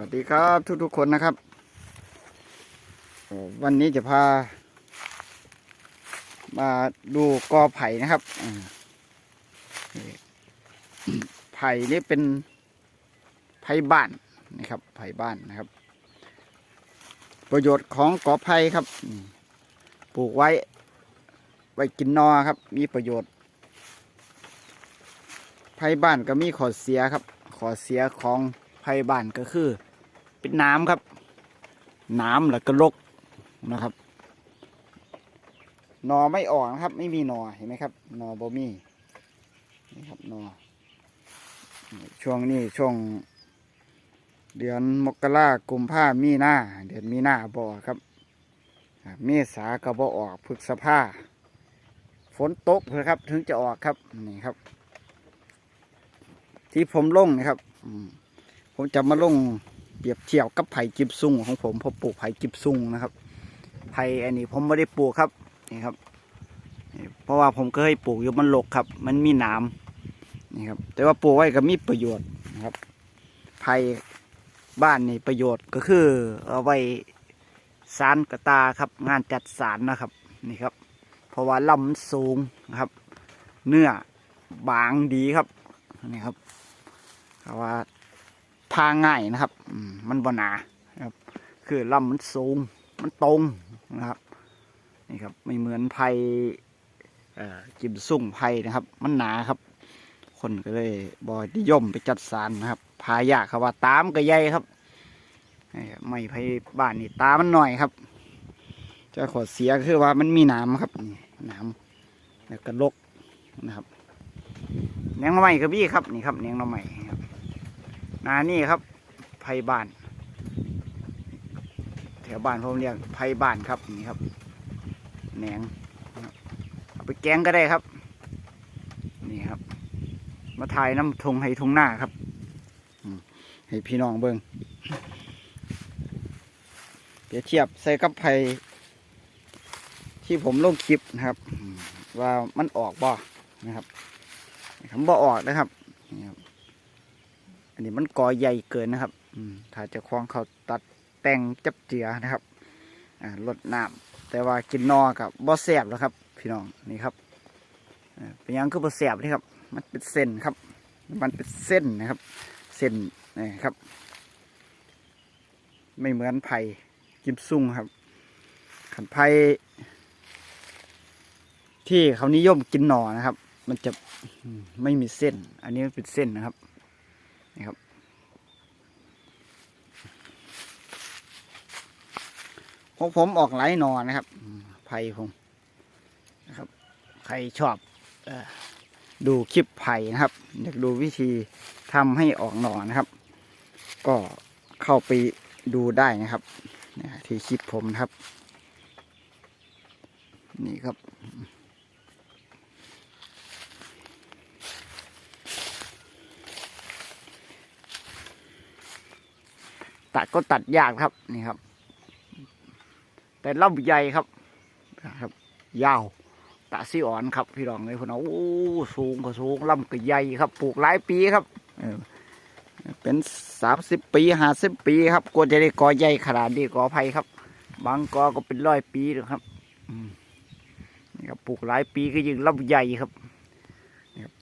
วัสดีครับทุกทุกๆคนนะครับ วันนี้จะพา มาดูกอไผ่นะครับไผ่นี่เป็นไผ่บ้านนะครับไผ่บ้านนะครับ ประโยชน์ของกอไผ่ครับปลูกไว้ไว้กินนอครับ มีประโยชน์ไผ่บ้านก็มีขอเสียครับ ขอเสียของ ไผ่บ้านก็คือ เป็นน้ำครับ น้ำแล้วก็รกนะครับหนอไม่ออกนะครับ ไม่มีหนอเห็นไหมครับหนอบ่มีนี่ครับหนอช่วงนี้ช่วง เดือนมกรากุมภามีหน้าเดือนมีหน้าบ่อครับเมษาก็บ่ออกพฤษภาฝนตกเพื่อครับ ถึงจะออกครับนี่ครับ ที่ผมลงนะครับ อืม ผมจะมาลงเปรียบเทียบกับไผ่จิบซุงของผมผมปลูกไผ่จิบซุงนะครับไผ่อันนี้ผมไม่ได้ปลูกครับนี่ครับเพราะว่าผมเคยปลูกอยู่มันหลกครับ มันมีหนามนี่ครับแต่ว่าปลูกไว้ก็มีประโยชน์นะครับไผ่บ้านนี่ประโยชน์ก็คือเอาไว้สารกระตาครับ งานจัดสารนะครับนี่ครับ เพราะว่าลำสูงนะครับ เนื้อบางดีครับนี่ครับเพราะว่า พาง่ายนะครับมันบหนาครับ คือลำมันสูงมันตรงนะครับนี่ครับไม่เหมือนไผ่จิมสุ่งไผ่นะครับ มันหนาครับ คนก็เลยบอยนิยมไปจัดสารนะครับพายากครับว่าตามก็ใหญ่ครับนี่ครับไม่ไผ่บ้านนี่ตามันหน่อยครับจะขอเสียคือว่ามันมีน้ำครับน้ำแล้วก็ลกนะครับเนียงหน่อไม้กระบี้ครับนี่ครับเนียงหน่อไม้ครับ นานี่ครับไผ่บ้าน แถวบ้านผมเรียกไผ่บ้านครับนี่ครับแหนงเอาไปแกงก็ได้ครับ นี่ครับ มาถ่ายน้ำทงให้ทงหน้าครับให้พี่น้องเบิงเปรียบเทียบใส่กับไผ่ที่ผมลงคลิปนะครับ ว่ามันออกบ่นะครับคำบ่ออกนะครับนี่ครับ อันนี้มันกอใหญ่เกินนะครับ อืมถ้าจะคล้องเขาตัดแต่งจับเจือนะครับ อ่าลดน้ำแต่ว่ากินนอกับบ่แสบแล้วครับ พี่น้องนี่ครับเป็นยังคือบ่แสบนี่ครับ มันเป็นเส้นครับ มันเป็นเส้นนะครับ เส้นนี่ครับ ไม่เหมือนไผ่กิมซุ่งครับ ขันไผ่ที่เขานิยมกินหนอนะครับ มันจะไม่มีเส้น อันนี้เป็นเส้นนะครับ นี่ครับของผมออกไหลนอนนะครับ ไผ่ผมนะครับ ใครชอบอดูคลิปไผ่นะครับ อยากดูวิธีทำให้ออกหนอนนะครับ ก็เข้าไปดูได้นะครับเนี่ยที่คลิปผมนะครับ นี่ครับ ตัดก็ตัดยากครับนี่ครับ แต่ลำใหญ่ครับครับ ยาวตะซีอ่อนครับ พี่รองเลยพี่น้องโอ้สูงก็สูงลำก็ใหญ่ครับ ปลูกหลายปีครับเป็นสามสิบปีห้าสิบปีครับกว่าจะได้กอใหญ่ขนาดนี้กอไผ่ครับ บางกอก็เป็นร้อยปีเลยครับนี่ครับปลูกหลายปีก็ยิ่งลำใหญ่ครับ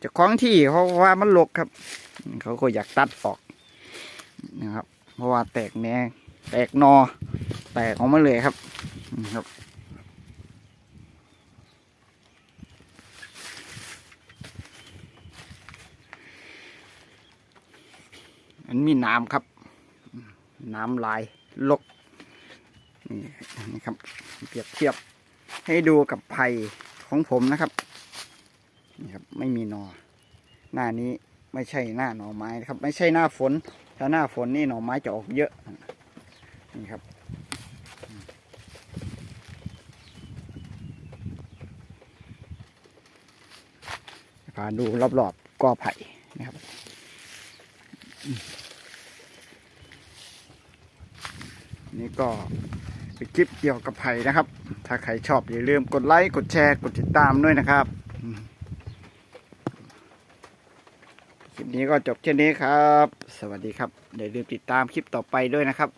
จะคล้องที่เพราะว่ามันหลกครับ เขาก็อยากตัดออกนะครับ เพราะว่าแตกแนงแตกนอ แตกออกมาเลยครับนี่ครับมันมีน้ำครับ น้ำลายลกนี่นี่ครับ เปรียบเทียบให้ดูกับไผ่ของผมนะครับนี่ครับ ไม่มีนอ หน้านี้ ไม่ใช่หน้าหน่อไม้ครับ ไม่ใช่หน้าฝน ถ้าหน้าฝนนี่หน่อไม้จะออกเยอะนี่ครับ พาดูรอบๆกอไผ่นะครับนี่ก็เป็นคลิปเกี่ยวกับไผ่นะครับ ถ้าใครชอบอย่าลืมกดไลค์ กดแชร์ กดติดตามด้วยนะครับอืม คลิปนี้ก็จบเช่นนี้ครับ สวัสดีครับอย่าลืมติดตามคลิปต่อไปด้วยนะครับ